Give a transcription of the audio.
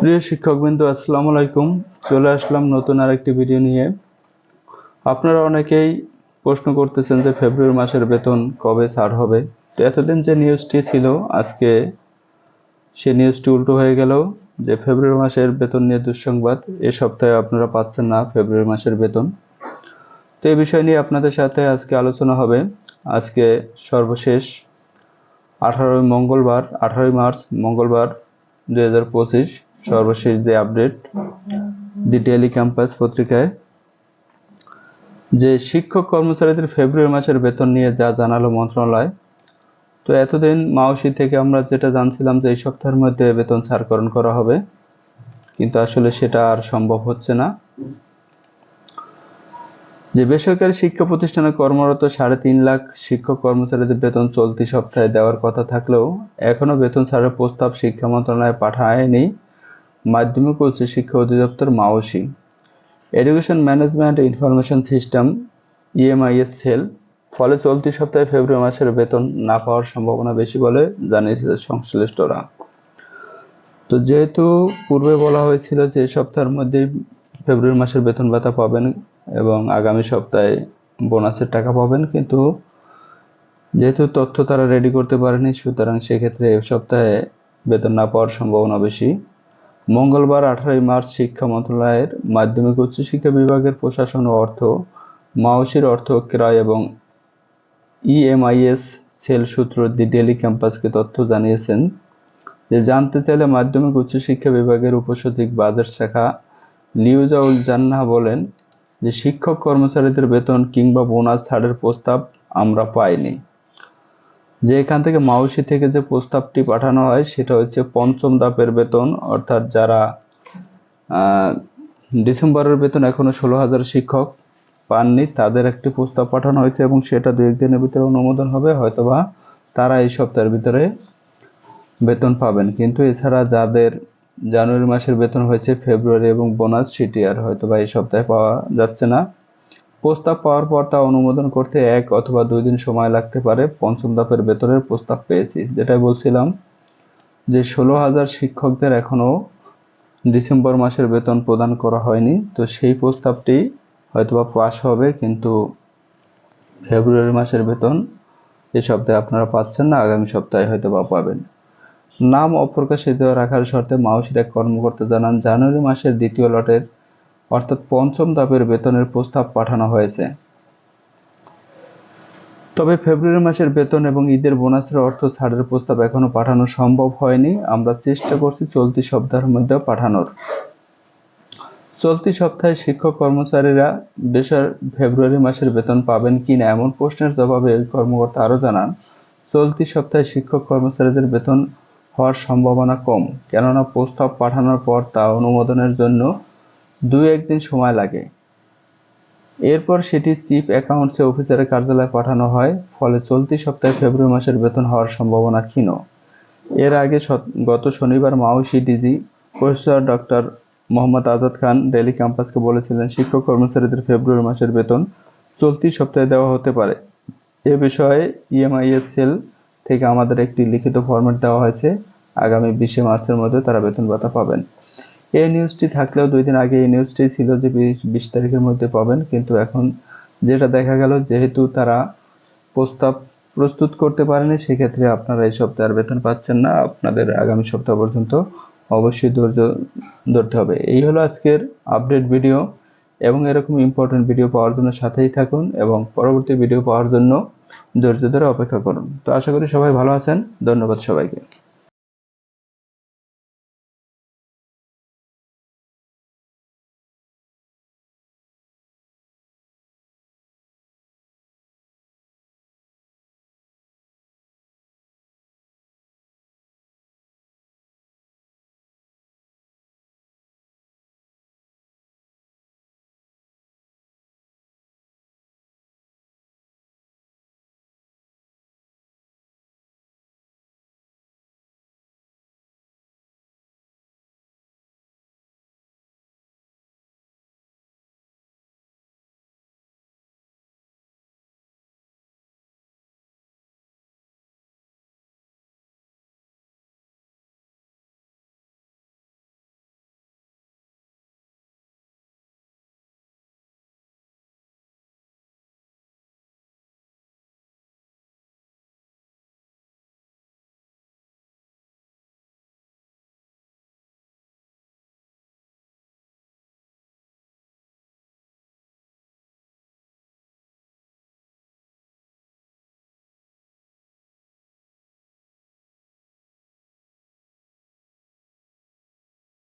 প্রিয় শিক্ষকবৃন্দ, আসসালামু আলাইকুম। চলে আসলাম নতুন আরেকটি ভিডিও নিয়ে। আপনারা অনেকেই প্রশ্ন করতেছেন যে ফেব্রুয়ারি মাসের বেতন কবে ছাড় হবে। তো এতদিন যে নিউজটি ছিল, আজকে সে নিউজটি উল্টো হয়ে গেল যে ফেব্রুয়ারি মাসের বেতন নিয়ে দুঃসংবাদ। এ সপ্তাহে আপনারা পাচ্ছেন না ফেব্রুয়ারি মাসের বেতন। তো এই বিষয় নিয়ে আপনাদের সাথে আজকে আলোচনা হবে। আজকে সর্বশেষ আঠারোই মঙ্গলবার, আঠারোই মার্চ, মঙ্গলবার দুই হাজার পঁচিশ সর্বশেষ যে আপডেট দি ডেলি ক্যাম্পাস পত্রিকায়, যে শিক্ষক কর্মচারীদের ফেব্রুয়ারি মাসের বেতন নিয়ে যা জানালো মন্ত্রণালয়, তো এতদিন মাওসি থেকে আমরা যেটা জানছিলাম যে এই সপ্তাহের মধ্যে বেতন ছাড়করণ করা হবে, কিন্তু আসলে সেটা আর সম্ভব হচ্ছে না। যে বেসরকারি শিক্ষা প্রতিষ্ঠানে কর্মরত সাড়ে তিন লাখ শিক্ষক কর্মচারীদের বেতন চলতি সপ্তাহে দেওয়ার কথা থাকলেও এখনও বেতন ছাড়ের প্রস্তাব শিক্ষা মন্ত্রণালয়ে পাঠায়নি মাধ্যমিক ও উচ্চ শিক্ষা অধিদপ্তর Maushi. Education management information system EMIS cell ফলে চলতি সপ্তাহে ফেব্রুয়ারি মাসের বেতন না পাওয়ার সম্ভাবনা বেশি বলে জানিয়েছে সংশ্লিষ্টরা। তো যেহেতু পূর্বে বলা হয়েছিল যে সপ্তাহের মধ্যেই ফেব্রুয়ারি মাসের বেতন ভাতা পাবেন এবং আগামী সপ্তাহে বোনাসের টাকা পাবেন, কিন্তু যেহেতু তথ্য তারা রেডি করতে পারেনি, সুতরাং সেক্ষেত্রে এ সপ্তাহে বেতন না পাওয়ার সম্ভাবনা বেশি। মঙ্গলবার আঠারোই মার্চ শিক্ষা মন্ত্রণালয়ের মাধ্যমিক উচ্চশিক্ষা বিভাগের প্রশাসন ও অর্থ মাওসির অর্থ ক্রয় এবং ইএমআইএস সেল সূত্র দি ডেলি ক্যাম্পাসকে তথ্য জানিয়েছেন যে, জানতে চাইলে মাধ্যমিক উচ্চশিক্ষা বিভাগের উপসচিব বাজার শাখা লিউজাউল জান্নাহ বলেন যে শিক্ষক কর্মচারীদের বেতন কিংবা বোনাস ছাড়ের প্রস্তাব আমরা পাইনি। যে এখান থেকে মাউসি থেকে যে প্রস্তাবটি পাঠানো হয়, সেটা হচ্ছে পঞ্চম ধাপের বেতন, অর্থাৎ যারা ডিসেম্বরের বেতন এখনও ষোলো হাজার শিক্ষক পাননি, তাদের একটি প্রস্তাব পাঠানো হয়েছে এবং সেটা দু একদিনের ভিতরে অনুমোদন হবে, হয়তোবা তারা এই সপ্তাহের ভিতরে বেতন পাবেন। কিন্তু এছাড়া যাদের জানুয়ারি মাসের বেতন হয়েছে ফেব্রুয়ারি এবং বোনাস সেটি আর হয়তো বা এই সপ্তাহে পাওয়া যাচ্ছে না। প্রস্তাব পাওয়ার পর তা অনুমোদন করতে এক অথবা দুই দিন সময় লাগতে পারে পঞ্চম ধাপের বেতনের প্রস্তাব পেয়েছি, যেটাই বলছিলাম যে ষোলো হাজার শিক্ষকদের এখনও ডিসেম্বর মাসের বেতন প্রদান করা হয়নি। তো সেই প্রস্তাবটি হয়তোবা পাস হবে, কিন্তু ফেব্রুয়ারি মাসের বেতন এই সপ্তাহে আপনারা পাচ্ছেন না, আগামী সপ্তাহে হয়তো বা পাবেন। নাম অপ্রকাশিত রাখার শর্তে মাউসির এক কর্মকর্তা জানান জানুয়ারি মাসের দ্বিতীয় লটের, অর্থাৎ পঞ্চম ধাপের বেতনের প্রস্তাব পাঠানো হয়েছে। তবে ফেব্রুয়ারি মাসের বেতন এবং ঈদের বোনাসের অর্থ ছাড়ের প্রস্তাব এখনও পাঠানো সম্ভব হয়নি। আমরা চেষ্টা করছি চলতি সপ্তাহের মধ্যে পাঠানোর। চলতি সপ্তাহে শিক্ষক কর্মচারীরা বেসর ফেব্রুয়ারি মাসের বেতন পাবেন কিনা এমন প্রশ্নের জবাবে কর্মকর্তা আরও জানান, চলতি সপ্তাহে শিক্ষক কর্মচারীদের বেতন হওয়ার সম্ভাবনা কম, কেননা প্রস্তাব পাঠানোর পর তা অনুমোদনের জন্য দুই একদিন সময় লাগে। এরপর সেটি চিফ অ্যাকাউন্টসে অফিসারের কার্যালয়ে পাঠানো হয়, ফলে চলতি সপ্তাহে ফেব্রুয়ারি মাসের বেতন হওয়ার সম্ভাবনা ক্ষীণ। এর আগে গত শনিবার Maushi DG professor doctor Mohammad Azad Khan daily ক্যাম্পাসকে বলেছিলেন, শিক্ষক কর্মচারীদের ফেব্রুয়ারি মাসের বেতন চলতি সপ্তাহে দেওয়া হতে পারে। এ বিষয়ে ইএমআইএস সেল থেকে আমাদের একটি লিখিত ফরম্যাট দেওয়া হয়েছে। আগামী বিশে মার্চের মধ্যে তারা বেতন ভাতা পাবেন। এই নিউজটি থাকলেও দুই দিন আগে এই নিউজটি ছিল যে বিশ তারিখের মধ্যে পাবেন, কিন্তু এখন যেটা দেখা গেল, যেহেতু তারা প্রস্তাব প্রস্তুত করতে পারেনি, সেক্ষেত্রে আপনারা এই সপ্তাহে আর বেতন পাচ্ছেন না। আপনাদের আগামী সপ্তাহ পর্যন্ত অবশ্যই ধৈর্য ধরতে হবে। এই হলো আজকের আপডেট ভিডিও এবং এরকম ইম্পর্টেন্ট ভিডিও পাওয়ার জন্য সাথেই থাকুন এবং পরবর্তী ভিডিও পাওয়ার জন্য ধৈর্য ধরে অপেক্ষা করুন। তো আশা করি সবাই ভালো আছেন। ধন্যবাদ সবাইকে।